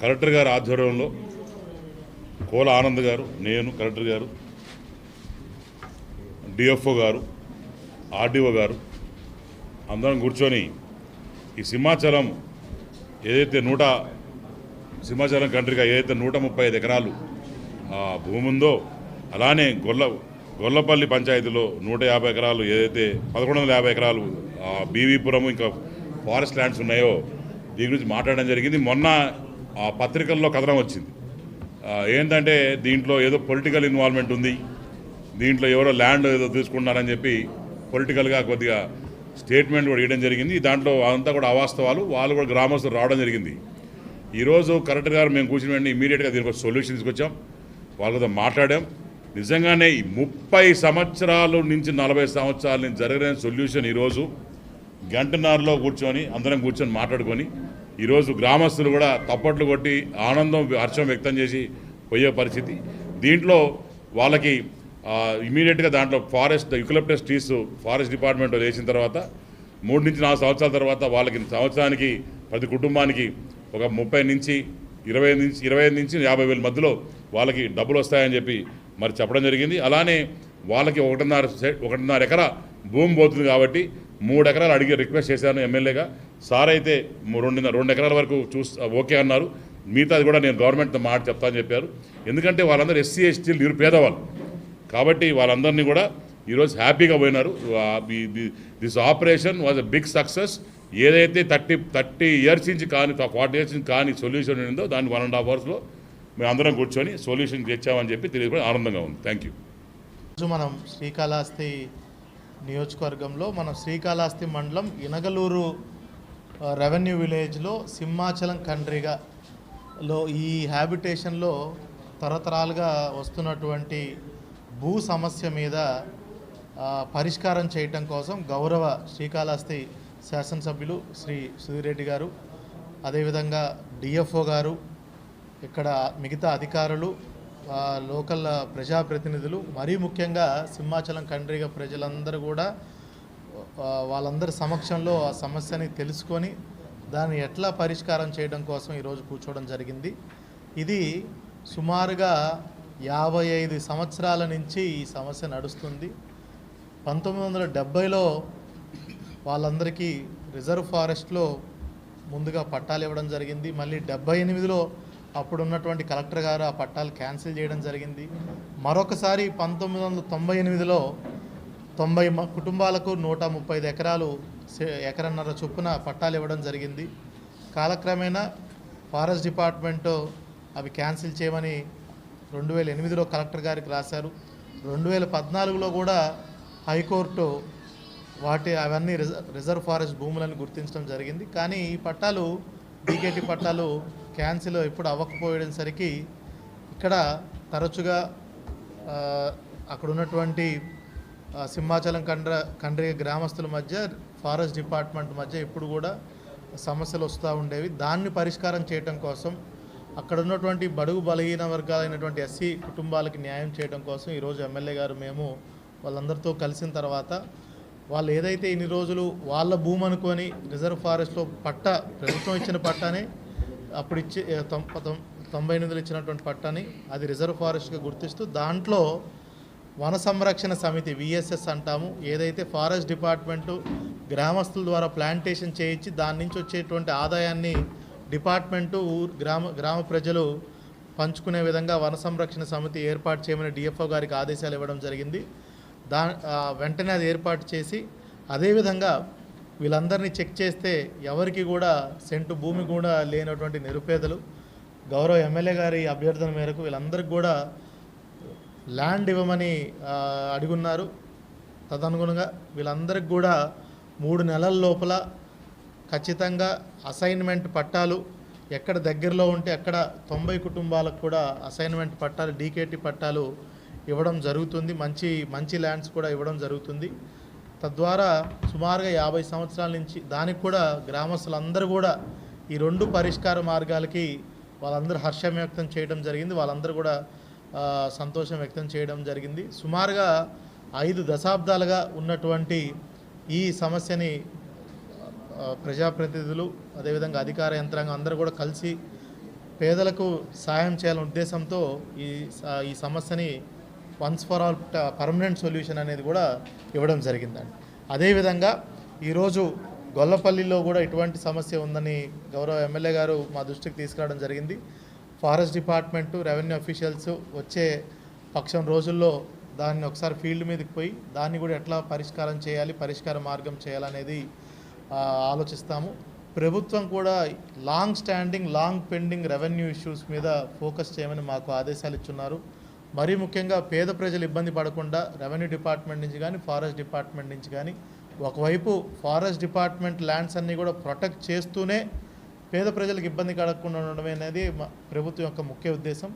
Collector గారి ఆధ్వర్యంలో కోల ఆనంద్ గారు నేను కలెక్టర్ గారు డిఎఫ్ఓ గారు ఆర్డీఓ గారు అందరం కూర్చొని ఈ సింహాచలం ఏదైతే నూట సింహాచలం కంట్రీగా ఏదైతే నూట ముప్పై ఐదు ఎకరాలు భూమి ఉందో అలానే గొల్ల గొల్లపల్లి పంచాయతీలో నూట యాభై ఎకరాలు ఏదైతే పదకొండు వందల యాభై ఎకరాలు బీవీపురం ఇంకా ఫారెస్ట్ ల్యాండ్స్ ఉన్నాయో దీని గురించి మాట్లాడడం జరిగింది. మొన్న పత్రికల్లో కథనం వచ్చింది. ఏంటంటే దీంట్లో ఏదో పొలిటికల్ ఇన్వాల్వ్మెంట్ ఉంది. దీంట్లో ఎవరో ల్యాండ్ ఏదో తీసుకుంటున్నారని చెప్పి పొలిటికల్గా కొద్దిగా స్టేట్మెంట్ కూడా ఇవ్వడం జరిగింది. దాంట్లో అంతా కూడా అవాస్తవాలు వాళ్ళు కూడా గ్రామస్తులు రావడం జరిగింది. ఈరోజు కరెక్ట్గా గారు మేము కూర్చుని వెంటనే ఇమీడియట్గా దీనికి ఒక సొల్యూషన్ తీసుకొచ్చాం. వాళ్ళతో మాట్లాడాం. నిజంగానే ముప్పై సంవత్సరాల నుంచి నలభై సంవత్సరాల నుంచి జరిగిన సొల్యూషన్ ఈరోజు గంటన్నరలో కూర్చొని అందరం కూర్చొని మాట్లాడుకొని ఈరోజు గ్రామస్తులు కూడా తప్పట్లు కొట్టి ఆనందం హర్షం వ్యక్తం చేసి పోయే పరిస్థితి. దీంట్లో వాళ్ళకి ఇమీడియట్గా దాంట్లో forest eucalyptus trees forest department వేసిన తర్వాత మూడు నుంచి నాలుగు సంవత్సరాల తర్వాత వాళ్ళకి సంవత్సరానికి ప్రతి కుటుంబానికి ఒక ముప్పై నుంచి ఇరవై నుంచి ఇరవై ఐదు నుంచి యాభై వేల మధ్యలో వాళ్ళకి డబ్బులు వస్తాయని చెప్పి మరి చెప్పడం జరిగింది. అలానే వాళ్ళకి ఒకటిన్నర ఒకటిన్నర ఎకరా భూమి పోతుంది కాబట్టి మూడు ఎకరాలు అడిగి రిక్వెస్ట్ చేశాను ఎమ్మెల్యేగా. సార్ అయితే రెండు రెండు ఎకరాల వరకు చూస్ ఓకే అన్నారు. మిగతాది కూడా నేను గవర్నమెంట్తో మాట చెప్తానని చెప్పారు. ఎందుకంటే వాళ్ళందరూ ఎస్సీ ఎస్టీలు నిరుపేదవాళ్ళు కాబట్టి వాళ్ళందరినీ కూడా ఈరోజు హ్యాపీగా పోయినారు. This operation was a big success. ఏదైతే థర్టీ థర్టీ ఇయర్స్ నుంచి కానీ ఫార్టీ ఇయర్స్ నుంచి కానీ సొల్యూషన్ ఉందో దాన్ని వన్ అండ్ హాఫ్ అవర్స్లో మేము అందరం కూర్చొని సొల్యూషన్ తెచ్చామని చెప్పి తెలియకుండా ఆనందంగా ఉంది. థ్యాంక్ యూ మనం శ్రీకాళహస్తి నియోజకవర్గంలో మనం శ్రీకాళహస్తి మండలం ఇనగలూరు రెవెన్యూ విలేజ్లో సింహాచలం కండ్రీగా లో ఈ హ్యాబిటేషన్లో తరతరాలుగా వస్తున్నటువంటి భూ సమస్య మీద పరిష్కారం చేయటం కోసం గౌరవ శ్రీకాళహస్తి శాసనసభ్యులు శ్రీ సుధీరెడ్డి గారు అదేవిధంగా డిఎఫ్ఓ గారు ఇక్కడ మిగతా అధికారులు లోకల్ ప్రజాప్రతినిధులు మరీ ముఖ్యంగా సింహాచలం కండ్రీగా ప్రజలందరూ కూడా వాళ్ళందరి సమక్షంలో ఆ సమస్యని తెలుసుకొని దాన్ని ఎట్లా పరిష్కారం చేయడం కోసం ఈరోజు కూర్చోవడం జరిగింది. ఇది సుమారుగా యాభై ఐదు సంవత్సరాల నుంచి ఈ సమస్య నడుస్తుంది. పంతొమ్మిది వందల డెబ్భైలో వాళ్ళందరికీ రిజర్వ్ ఫారెస్ట్లో ముందుగా పట్టాలు ఇవ్వడం జరిగింది. మళ్ళీ డెబ్బై ఎనిమిదిలో అప్పుడు ఉన్నటువంటి కలెక్టర్ గారు ఆ పట్టాలు క్యాన్సిల్ చేయడం జరిగింది. మరొకసారి పంతొమ్మిది వందల తొంభై ఎనిమిదిలో తొంభై మ- కుటుంబాలకు నూట ముప్పై ఐదు ఎకరాలు ఎకరన్నర చొప్పున పట్టాలు ఇవ్వడం జరిగింది. కాలక్రమేణా ఫారెస్ట్ డిపార్ట్మెంటు అవి క్యాన్సిల్ చేయమని రెండు వేల ఎనిమిదిలో కలెక్టర్ గారికి రాశారు. రెండు వేల పద్నాలుగులో కూడా హైకోర్టు వాటి అవన్నీ రిజ- రిజర్వ్ ఫారెస్ట్ భూములను గుర్తించడం జరిగింది. కానీ ఈ పట్టాలు డీకేటీ పట్టాలు క్యాన్సిల్ ఎప్పుడు అవ్వకపోయేసరికి ఇక్కడ తరచుగా అక్కడ ఉన్నటువంటి సింహాచలం కండ్ర కండ్రి గ్రామస్తుల మధ్య ఫారెస్ట్ డిపార్ట్మెంట్ మధ్య ఇప్పుడు కూడా సమస్యలు వస్తూ ఉండేవి. దాన్ని పరిష్కారం చేయటం కోసం అక్కడ ఉన్నటువంటి బడుగు బలహీన వర్గాలైనటువంటి ఎస్సీ కుటుంబాలకి న్యాయం చేయడం కోసం ఈరోజు ఎమ్మెల్యే గారు మేము వాళ్ళందరితో కలిసిన తర్వాత వాళ్ళు ఏదైతే ఇన్ని రోజులు వాళ్ళ భూమి అనుకొని రిజర్వ్ ఫారెస్ట్లో పట్ట ప్రభుత్వం ఇచ్చిన పట్టానే అప్పుడు ఇచ్చి తొం- తొం- తొంభై ఎనిమిదిలో ఇచ్చినటువంటి పట్టాని అది రిజర్వ్ ఫారెస్ట్గా గుర్తిస్తూ దాంట్లో వన సంరక్షణ సమితి విఎస్ఎస్ అంటాము. ఏదైతే ఫారెస్ట్ డిపార్ట్మెంటు గ్రామస్తుల ద్వారా ప్లాంటేషన్ చేయించి దాని నుంచి వచ్చేటువంటి ఆదాయాన్ని డిపార్ట్మెంటు ఊరు గ్రామ గ్రామ ప్రజలు పంచుకునే విధంగా వన సంరక్షణ సమితి ఏర్పాటు చేయమని డిఎఫ్ఓ గారికి ఆదేశాలు ఇవ్వడం జరిగింది. దా వెంటనే అది ఏర్పాటు చేసి అదేవిధంగా వీళ్ళందరినీ చెక్ చేస్తే ఎవరికి కూడా సెంటు భూమి కూడా లేనటువంటి నిరుపేదలు గౌరవ ఎమ్మెల్యే గారి అభ్యర్థన మేరకు వీళ్ళందరికీ కూడా ల్యాండ్ ఇవ్వమని అడుగున్నారు. తదనుగుణంగా వీళ్ళందరికి కూడా మూడు నెలల లోపల ఖచ్చితంగా అసైన్మెంట్ పట్టాలు ఎక్కడ దగ్గరలో ఉంటే అక్కడ తొంభై కుటుంబాలకు కూడా అసైన్మెంట్ పట్టాలు డీకేటీ పట్టాలు ఇవ్వడం జరుగుతుంది. మంచి మంచి ల్యాండ్స్ కూడా ఇవ్వడం జరుగుతుంది. తద్వారా సుమారుగా యాభై సంవత్సరాల నుంచి దానికి కూడా గ్రామస్తులందరూ కూడా ఈ రెండు పరిష్కార మార్గాలకి వాళ్ళందరూ హర్షం వ్యక్తం చేయడం జరిగింది. వాళ్ళందరూ కూడా సంతోషం వ్యక్తం చేయడం జరిగింది. సుమారుగా ఐదు దశాబ్దాలుగా ఉన్నటువంటి ఈ సమస్యని ప్రజాప్రతినిధులు అదేవిధంగా అధికార యంత్రాంగం అందరూ కూడా కలిసి పేదలకు సాయం చేయాలనే ఉద్దేశంతో ఈ ఈ సమస్యని once for all permanent solution అనేది కూడా ఇవ్వడం జరిగిందండి. అదేవిధంగా ఈరోజు గొల్లపల్లిలో కూడా ఇటువంటి సమస్య ఉందని గౌరవ ఎమ్మెల్యే గారు మా దృష్టికి తీసుకురావడం జరిగింది. ఫారెస్ట్ డిపార్ట్మెంటు రెవెన్యూ అఫీషియల్స్ వచ్చే పక్షం రోజుల్లో దాన్ని ఒకసారి ఫీల్డ్ మీదకి పోయి దాన్ని కూడా ఎట్లా పరిష్కారం చేయాలి పరిష్కార మార్గం చేయాలనేది ఆలోచిస్తాము. ప్రభుత్వం కూడా long standing long pending revenue issues మీద ఫోకస్ చేయమని మాకు ఆదేశాలు ఇచ్చున్నారు. మరీ ముఖ్యంగా పేద ప్రజలు ఇబ్బంది పడకుండా రెవెన్యూ డిపార్ట్మెంట్ నుంచి కానీ ఫారెస్ట్ డిపార్ట్మెంట్ నుంచి కానీ ఒకవైపు ఫారెస్ట్ డిపార్ట్మెంట్ ల్యాండ్స్ అన్నీ కూడా ప్రొటెక్ట్ చేస్తూనే పేద ప్రజలకు ఇబ్బంది కలగకుండా ఉండడం అనేది మా ప్రభుత్వం యొక్క ముఖ్య ఉద్దేశం.